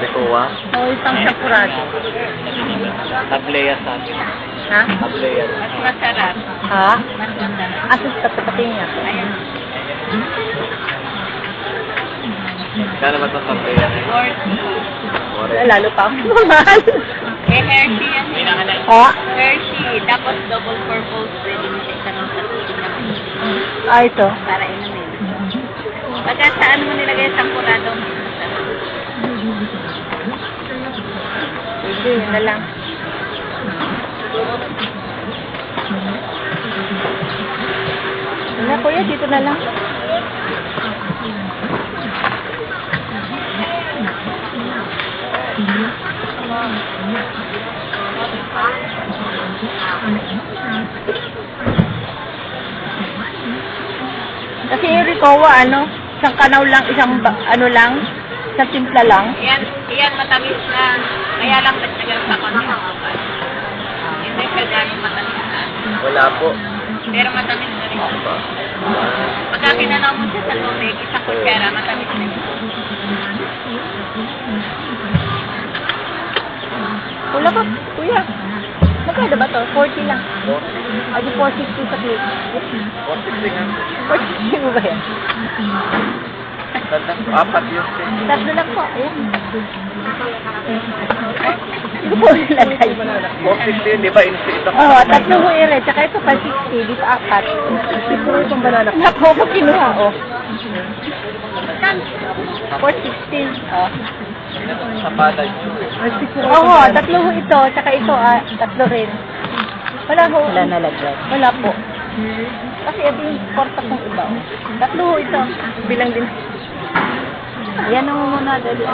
Bekuwa. O isang sakurado. Tableya sa akin. Ha? Tableya. Mas masarap. Ha? Mas masarap. Asus kapatating niya. Ayan. Kano ba itong tableya? Lalo pa ako mahal. eh, Hershey yan. eh. Ha? Hershey. Tapos double purpose. Pwede mo siya sa tubig na may Ah, ito. para inumin. Pagka saan mo nilagay sa kurado, mas masarap. Pwede, yun na lang. Wala, kuya, dito na lang. Kasi yung Ricoa, ano, isang kanaw lang, isang, ano lang, isang timpla lang. Yan, yan matamis na. Kaya lang nagtagal sa konti ng kapal. Hindi siya gano'ng matamis na. Wala po. Pero matamis na rin. Pagka kinanaw mo siya sa tubig, isang kutsara, matamis na rin. Wala ka, kuya. Magkano ba to? 40 lang. Ay, di 460 sa plate. 160 nga. 460 mo ba yan? Tandang apat yun. Tatlo lang po. Ayan. Ito po nilagay. 460 yun, di ba? Insi ito. Oo, oh, tatlo mo ere. Tsaka ito pa 60. Dito apat. Siguro itong banana. Naku, ako kinuha. Oh. 460. Oh. Sa palad yun. Oo, tatlo ho ito. Tsaka ito, ah, tatlo rin. Wala ho. Wala nalaglag. Wala po. Kasi ito yung porta kong iba. Tatlo ho ito. Bilang din. Yan ang muna dali.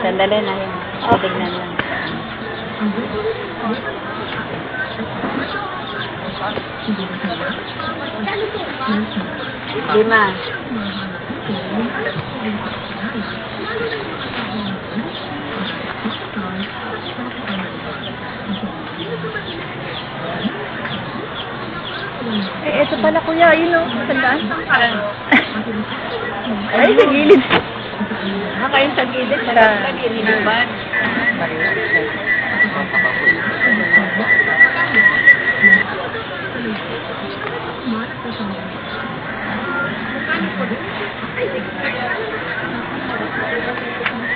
Sandali na yun. Tignan lang. Lima. Eh, ito pala kuya, yun o. Tandaan. Ay, sa gilid. Haka yung sa gilid,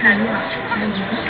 看一下。หวั